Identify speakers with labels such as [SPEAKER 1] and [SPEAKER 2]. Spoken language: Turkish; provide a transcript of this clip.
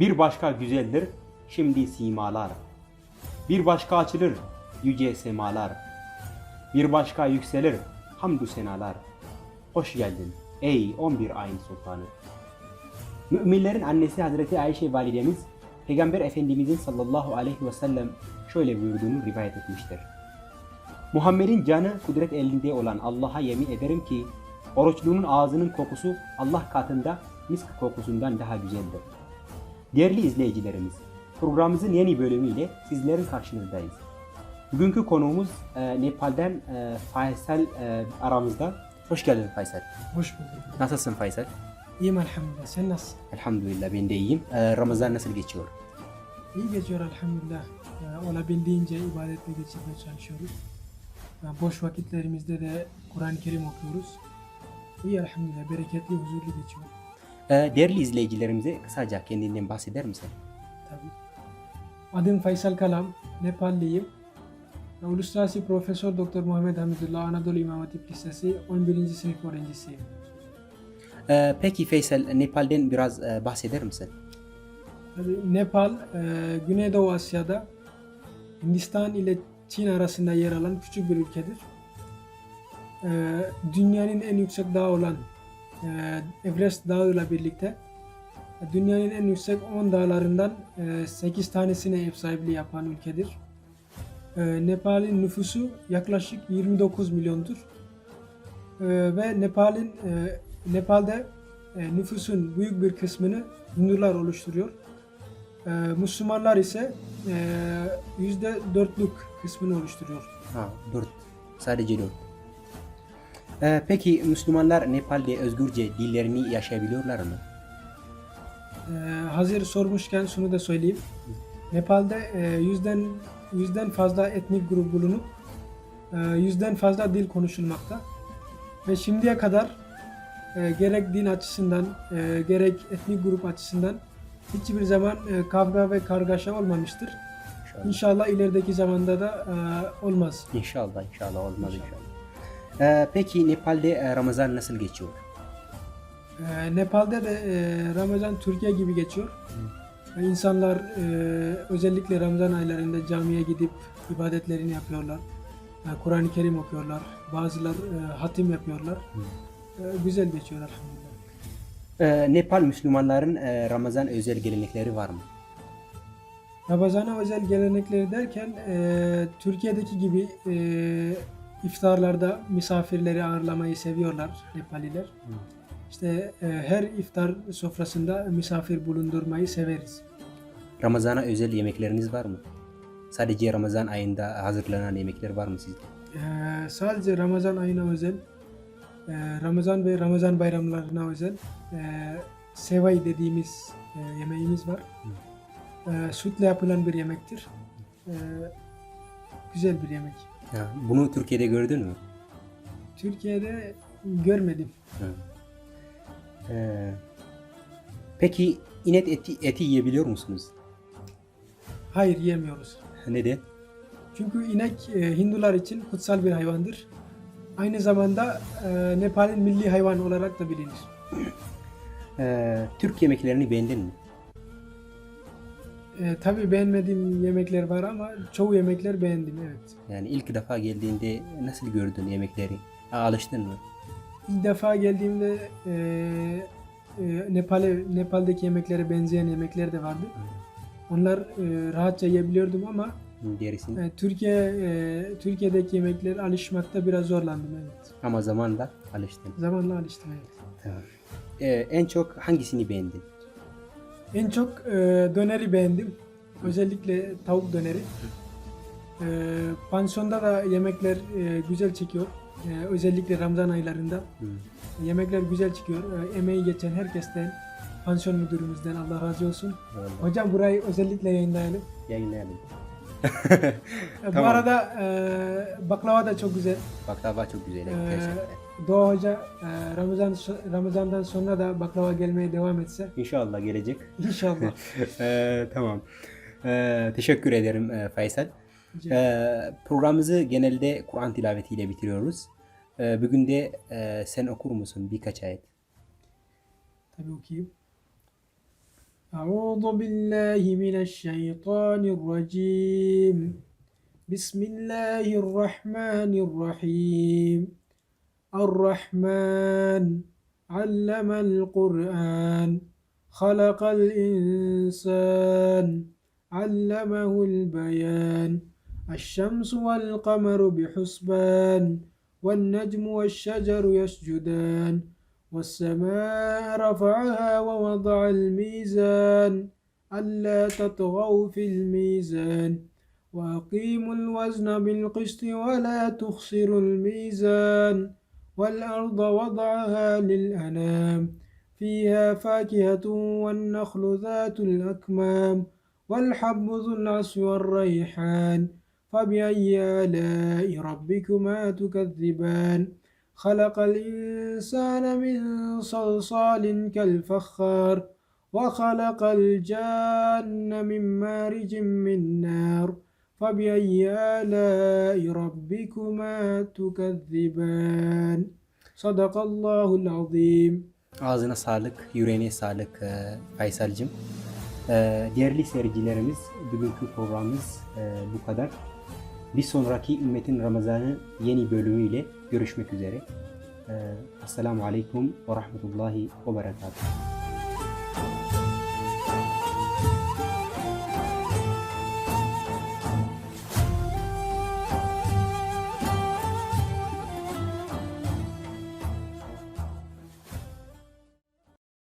[SPEAKER 1] Bir başka güzeldir şimdi simalar. Bir başka açılır yüce semalar. Bir başka yükselir hamdü senalar. Hoş geldin ey 11 ayın sultanı. Müminlerin annesi Hazreti Ayşe validemiz Peygamber Efendimizin sallallahu aleyhi ve sellem şöyle buyurduğunu rivayet etmiştir. Muhammed'in canı kudret elinde olan Allah'a yemin ederim ki oruçluğunun ağzının kokusu Allah katında misk kokusundan daha güzeldir. Değerli izleyicilerimiz, programımızın yeni bölümüyle sizlerin karşınızdayız. Bugünkü konuğumuz e, Nepal'den e, Faysal e, aramızda. Hoş geldin Faysal.
[SPEAKER 2] Hoş bulduk.
[SPEAKER 1] Nasılsın Faysal?
[SPEAKER 2] İyiyim elhamdülillah. Sen nasılsın?
[SPEAKER 1] Elhamdülillah ben de iyiyim. E, Ramazan nasıl geçiyor?
[SPEAKER 2] İyi geçiyor elhamdülillah. Ee, olabildiğince ibadetle geçirmeye çalışıyoruz. Ee, boş vakitlerimizde de Kur'an-ı Kerim okuyoruz. İyi elhamdülillah. Bereketli, huzurlu geçiyor.
[SPEAKER 1] E, değerli izleyicilerimize kısaca kendinden bahseder misin?
[SPEAKER 2] Tabii. Adım Faysal Kalam. Nepalliyim. Ee, Uluslararası Profesör Doktor Muhammed Hamidullah Anadolu İmam Hatip Lisesi 11. sınıf öğrencisiyim.
[SPEAKER 1] E, peki Faysal Nepal'den biraz e, bahseder misin?
[SPEAKER 2] Tabii Nepal, e, Güneydoğu Asya'da Hindistan ile Çin arasında yer alan küçük bir ülkedir. E, dünyanın en yüksek dağı olan Everest Dağı ile birlikte dünyanın en yüksek 10 dağlarından e, 8 tanesine ev sahipliği yapan ülkedir. E, Nepal'in nüfusu yaklaşık 29 milyondur. E, ve Nepal'in e, Nepal'de e, nüfusun büyük bir kısmını Hindular oluşturuyor. Ee, Müslümanlar ise e, yüzde dörtlük kısmını oluşturuyor.
[SPEAKER 1] Ha, dört. Sadece dört. E, peki Müslümanlar Nepal'de özgürce dillerini yaşayabiliyorlar mı?
[SPEAKER 2] Ee, hazır sormuşken şunu da söyleyeyim. Nepal'de e, yüzden yüzden fazla etnik grup bulunup e, yüzden fazla dil konuşulmakta ve şimdiye kadar e, gerek din açısından e, gerek etnik grup açısından hiçbir zaman e, kavga ve kargaşa olmamıştır.
[SPEAKER 1] İnşallah.
[SPEAKER 2] İnşallah ilerideki zamanda da e, olmaz.
[SPEAKER 1] İnşallah, inşallah olmaz inşallah. E, peki Nepal'de e, Ramazan nasıl geçiyor?
[SPEAKER 2] Ee, Nepal'de de e, Ramazan Türkiye gibi geçiyor. Ee, İnsanlar e, özellikle Ramazan aylarında camiye gidip ibadetlerini yapıyorlar. Ee, Kur'an-ı Kerim okuyorlar. Bazıları e, hatim yapıyorlar. Ee, güzel geçiyor elhamdülillah.
[SPEAKER 1] E, Nepal Müslümanların e, Ramazan özel gelenekleri var mı?
[SPEAKER 2] Ramazan'a özel gelenekleri derken e, Türkiye'deki gibi e, iftarlarda misafirleri ağırlamayı seviyorlar Nepaliler. İşte e, her iftar sofrasında misafir bulundurmayı severiz.
[SPEAKER 1] Ramazana özel yemekleriniz var mı? Sadece Ramazan ayında hazırlanan yemekler var mı sizde?
[SPEAKER 2] Ee, sadece Ramazan ayına özel, e, Ramazan ve Ramazan bayramlarına özel e, sevay dediğimiz e, yemeğimiz var. E, sütle yapılan bir yemektir. E, güzel bir yemek.
[SPEAKER 1] Ha, bunu Türkiye'de gördün mü?
[SPEAKER 2] Türkiye'de görmedim.
[SPEAKER 1] Ha. E, peki inek eti, eti yiyebiliyor musunuz?
[SPEAKER 2] Hayır yemiyoruz.
[SPEAKER 1] Neden?
[SPEAKER 2] Çünkü inek e, Hindular için kutsal bir hayvandır. Aynı zamanda e, Nepal'in milli hayvan olarak da bilinir.
[SPEAKER 1] E, Türk yemeklerini beğendin mi?
[SPEAKER 2] E, tabii beğenmediğim yemekler var ama çoğu yemekler beğendim evet.
[SPEAKER 1] Yani ilk defa geldiğinde nasıl gördün yemekleri? Alıştın mı?
[SPEAKER 2] İlk defa geldiğimde e, e, Nepal'e Nepal'deki yemeklere benzeyen yemekler de vardı. Onlar e, rahatça yiyebiliyordum ama
[SPEAKER 1] Gerisini.
[SPEAKER 2] e, Türkiye e, Türkiye'deki yemeklere alışmakta biraz zorlandım evet.
[SPEAKER 1] Ama zamanla alıştın.
[SPEAKER 2] Zamanla alıştım evet.
[SPEAKER 1] Tamam. E, en çok hangisini beğendin?
[SPEAKER 2] En çok e, döneri beğendim. Özellikle tavuk döneri. E, pansiyonda da yemekler e, güzel çekiyor. E, özellikle Ramazan aylarında. Yemekler güzel çıkıyor. E, emeği geçen herkesten, pansiyon müdürümüzden Allah razı olsun.
[SPEAKER 1] Vallahi.
[SPEAKER 2] Hocam burayı özellikle yayınlayalım.
[SPEAKER 1] Yayınlayalım.
[SPEAKER 2] E, Bu
[SPEAKER 1] Tamam.
[SPEAKER 2] arada e, baklava da çok güzel.
[SPEAKER 1] Baklava çok güzel.
[SPEAKER 2] E,
[SPEAKER 1] gerçekten.
[SPEAKER 2] Doğa Hoca e, Ramazan Ramazan'dan sonra da baklava gelmeye devam etse
[SPEAKER 1] İnşallah gelecek.
[SPEAKER 2] inşallah.
[SPEAKER 1] Ee, tamam. Ee, teşekkür ederim e, Faysal. Ee, programımızı genelde Kur'an tilavetiyle bitiriyoruz. Ee, bugün de e, sen okur musun birkaç ayet?
[SPEAKER 2] Tabii okuyayım. أعوذ بالله من الشيطان الرجيم بسم الله الرحمن الرحيم الرحمن علم القرآن خلق الإنسان علمه البيان الشمس والقمر بحسبان والنجم والشجر يسجدان والسماء رفعها ووضع الميزان ألا تطغوا في الميزان وأقيموا الوزن بالقسط ولا تخسروا الميزان. والأرض وضعها للأنام فيها فاكهة والنخل ذات الأكمام والحب ذو العصف والريحان. فبأي آلاء ربكما تكذبان؟ خلق الإنسان من صلصال كالفخار وخلق الجان من مارج من نار. فبأي آلاء ربكما تكذبان صدق الله العظيم
[SPEAKER 1] Ağzına sağlık, yüreğine sağlık e, Faysal'cım. E, değerli seyircilerimiz, bugünkü programımız e, bu kadar. Bir sonraki Ümmetin Ramazanı yeni bölümüyle görüşmek üzere. E, Esselamu Aleyküm ve Rahmetullahi ve Berekatuhu.